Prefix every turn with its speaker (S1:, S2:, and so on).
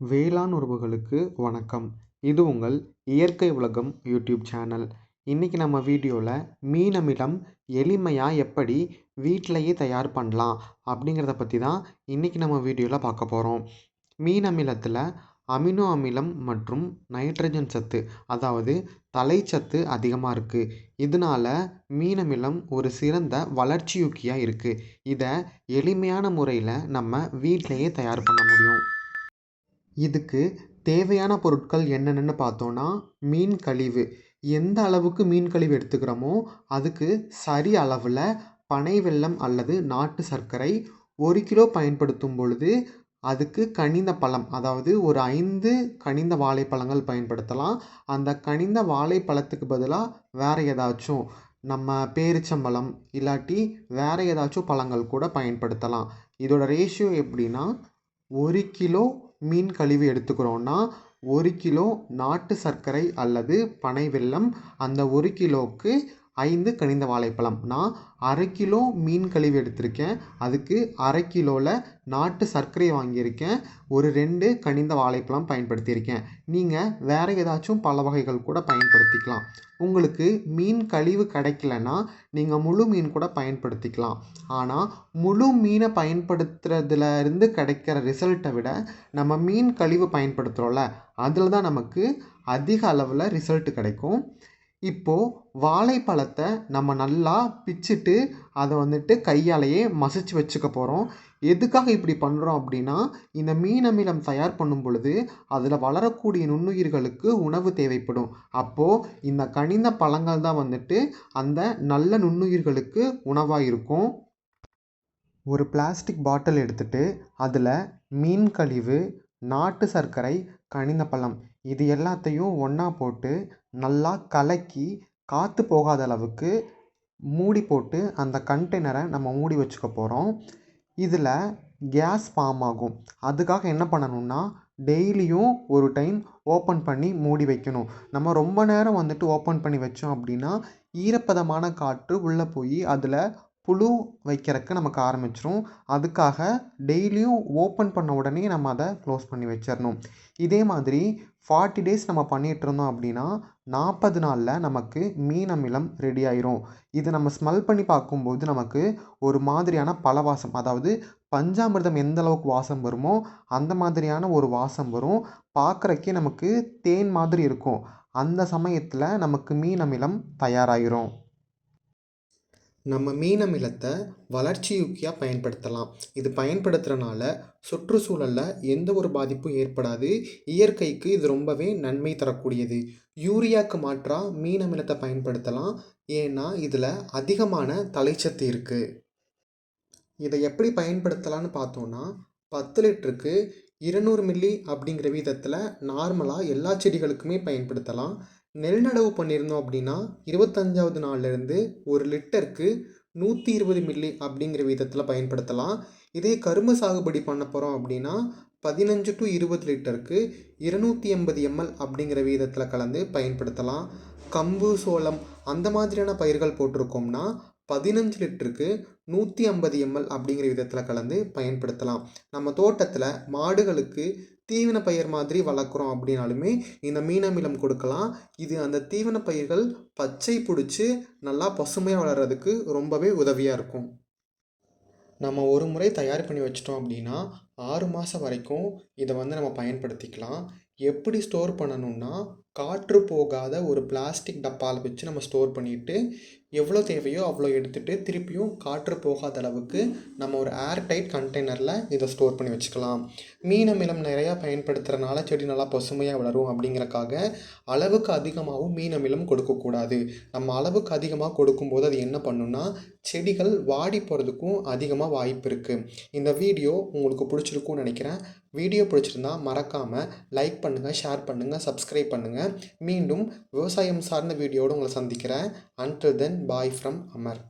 S1: வேளாண் உறவுகளுக்கு வணக்கம். இது உங்கள் இயற்கை உலகம் யூடியூப் சேனல். இன்றைக்கி நம்ம வீடியோவில் மீன் அமிலம் எளிமையாக எப்படி வீட்டிலையே தயார் பண்ணலாம் அப்படிங்கிறத பற்றி தான் இன்றைக்கி நம்ம வீடியோவில் பார்க்க போகிறோம் மீன் அமிலத்தில் அமினோ அமிலம் மற்றும் நைட்ரஜன் சத்து அதாவது தலைச்சத்து அதிகமாக இருக்குது இதனால் மீன் அமிலம் ஒரு சிறந்த வளர்ச்சியூக்கியாக இருக்குது இதை எளிமையான முறையில் நம்ம வீட்டிலையே தயார் பண்ண முடியும். இதுக்கு தேவையான பொருட்கள் என்னென்னு பார்த்தோன்னா மீன் கழிவு. எந்த அளவுக்கு மீன் கழிவு எடுத்துக்கிறோமோ அதுக்கு சரி அளவில் பனை வெல்லம் அல்லது நாட்டு சர்க்கரை ஒரு கிலோ பயன்படுத்தும் பொழுது அதுக்கு கனிந்த பழம் அதாவது ஒரு ஐந்து கனிந்த வாழைப்பழங்கள் பயன்படுத்தலாம். அந்த கனிந்த வாழைப்பழத்துக்கு பதிலாக வேறு ஏதாச்சும் நம்ம பேரிச்சம்பழம் இல்லாட்டி வேறு ஏதாச்சும் பழங்கள் கூட பயன்படுத்தலாம். இதோட ரேஷியோ எப்படின்னா ஒரு கிலோ மீன் கழிவு எடுத்துக்கிறோன்னா ஒரு கிலோ நாட்டு சர்க்கரை அல்லது பனை வெல்லம் அந்த ஒரு கிலோவுக்கு ஐந்து கனிந்த வாழைப்பழம். நான் அரை கிலோ மீன் கழிவு எடுத்திருக்கேன். அதுக்கு அரை கிலோவில் நாட்டு சர்க்கரை வாங்கியிருக்கேன். ஒரு ரெண்டு கனிந்த வாழைப்பழம் பயன்படுத்தியிருக்கேன். நீங்கள் வேறு ஏதாச்சும் பல வகைகள் கூட பயன்படுத்திக்கலாம். உங்களுக்கு மீன் கழிவு கிடைக்கலன்னா நீங்கள் முழு மீன் கூட பயன்படுத்திக்கலாம். ஆனால் முழு மீனை பயன்படுத்துறதுல இருந்து கிடைக்கிற ரிசல்ட்டை விட நம்ம மீன் கழிவு பயன்படுத்துகிறோம்ல அதில் தான் நமக்கு அதிக அளவில் ரிசல்ட் கிடைக்கும். இப்போது வாழைப்பழத்தை நம்ம நல்லா பிச்சுட்டு அதை வந்துட்டு கையாலேயே மசிச்சு வச்சுக்க போகிறோம் எதுக்காக இப்படி பண்ணுறோம் அப்படின்னா இந்த மீன் அமிலம் தயார் பண்ணும் பொழுது அதில் வளரக்கூடிய நுண்ணுயிர்களுக்கு உணவு தேவைப்படும். அப்போது இந்த கனிந்த பழங்கள் தான் வந்துட்டு அந்த நல்ல நுண்ணுயிர்களுக்கு உணவாக இருக்கும். ஒரு பிளாஸ்டிக் பாட்டில் எடுத்துகிட்டு அதில் மீன் கழிவு நாட்டு சர்க்கரை கனிந்த பழம் இது எல்லாத்தையும் ஒன்றா போட்டு நல்லா கலக்கி காற்று போகாத அளவுக்கு மூடி போட்டு அந்த கண்டெய்னரை நம்ம மூடி வச்சுக்க போகிறோம் இதில் கேஸ் ஃபார்ம் ஆகும். அதுக்காக என்ன பண்ணணும்னா டெய்லியும் ஒரு டைம் ஓப்பன் பண்ணி மூடி வைக்கணும். நம்ம ரொம்ப நேரம் வந்துட்டு ஓப்பன் பண்ணி வச்சோம் அப்படின்னா ஈரப்பதமான காற்று உள்ளே போய் அதில் புழு வைக்கிறதுக்கு நமக்கு ஆரம்பிச்சிரும். அதுக்காக டெய்லியும் ஓப்பன் பண்ண உடனே நம்ம அதை க்ளோஸ் பண்ணி வச்சிடணும் இதே மாதிரி ஃபார்ட்டி டேஸ் நம்ம பண்ணிகிட்டு இருந்தோம் அப்படின்னா நாற்பது நாளில் நமக்கு மீன் அமிலம் ரெடி ஆயிரும். இது நம்ம ஸ்மெல் பண்ணி பார்க்கும்போது நமக்கு ஒரு மாதிரியான பல வாசம் அதாவது பஞ்சாமிர்தம் எந்த அளவுக்கு வாசம் வருமோ அந்த மாதிரியான ஒரு வாசம் வரும். பார்க்குறக்கே நமக்கு தேன் மாதிரி இருக்கும். அந்த சமயத்தில் நமக்கு மீன் அமிலம் தயாராகிரும் நம்ம மீன் அமிலத்தை வளர்ச்சியூக்கியாக பயன்படுத்தலாம். இது பயன்படுத்துகிறனால சுற்றுச்சூழலில் எந்த ஒரு பாதிப்பும் ஏற்படாது. இயற்கைக்கு இது ரொம்பவே நன்மை தரக்கூடியது. யூரியாவுக்கு மாற்றாக மீன் அமிலத்தை பயன்படுத்தலாம். ஏன்னா இதில் அதிகமான தலைச்சத்து இருக்குது இதை எப்படி பயன்படுத்தலான்னு பார்த்தோன்னா பத்து லிட்டருக்கு இருநூறு மில்லி அப்படிங்கிற விதத்தில் நார்மலாக எல்லா செடிகளுக்குமே பயன்படுத்தலாம். நெல் நடவு பண்ணியிருந்தோம் அப்படின்னா இருபத்தஞ்சாவது நாள்லேருந்து ஒரு லிட்டருக்கு நூற்றி இருபது மில்லி அப்படிங்கிற விதத்தில் பயன்படுத்தலாம். இதே கரும்பு சாகுபடி பண்ண போகிறோம் அப்படின்னா பதினஞ்சு டு இருபது லிட்டருக்கு இருநூற்றி எண்பது எம்எல் அப்படிங்கிற விதத்தில் கலந்து பயன்படுத்தலாம். கம்பு சோளம் அந்த மாதிரியான பயிர்கள் போட்டிருக்கோம்னா பதினஞ்சு லிட்டருக்கு நூற்றி ஐம்பது எம்எல் அப்படிங்கிற விதத்தில் கலந்து பயன்படுத்தலாம். நம்ம தோட்டத்தில் மாடுகளுக்கு தீவன பயிர் மாதிரி வளர்க்குறோம் அப்படின்னாலுமே இந்த மீனமிலம் கொடுக்கலாம். இது அந்த தீவன பயிர்கள் பச்சை பிடிச்சி நல்லா பசுமையாக வளர்கிறதுக்கு ரொம்பவே உதவியாக இருக்கும். நம்ம ஒரு முறை தயார் பண்ணி வச்சிட்டோம் அப்படின்னா ஆறு மாதம் வரைக்கும் இதை வந்து நம்ம பயன்படுத்திக்கலாம். எப்படி ஸ்டோர் பண்ணணும்னா காற்று போகாத ஒரு பிளாஸ்டிக் டப்பாவில் வச்சு நம்ம ஸ்டோர் பண்ணிவிட்டு எவ்வளோ தேவையோ அவ்வளோ எடுத்துகிட்டு திருப்பியும் காற்று போகாத அளவுக்கு நம்ம ஒரு ஏர் டைட் கண்டெய்னரில் இதை ஸ்டோர் பண்ணி வச்சுக்கலாம். மீன் அமிலம் நிறையா பயன்படுத்துகிறனால செடி நல்லா பசுமையாக வளரும் அப்படிங்கிறக்காக அளவுக்கு அதிகமாகவும் மீன் அமிலம் கொடுக்கக்கூடாது. நம்ம அளவுக்கு அதிகமாக கொடுக்கும்போது அது என்ன பண்ணுன்னா செடிகள் வாடி போகிறதுக்கும் அதிகமாக வாய்ப்பு இருக்குது இந்த வீடியோ உங்களுக்கு பிடிச்சிருக்கும்னு நினைக்கிறேன். வீடியோ பிடிச்சிருந்தா மறக்காமல் லைக் பண்ணுங்கள் ஷேர் பண்ணுங்கள் சப்ஸ்கிரைப் பண்ணுங்கள் மீண்டும் விவசாயம் சார்ந்த வீடியோடு உங்களை சந்திக்கிறேன். Until then bye from Amar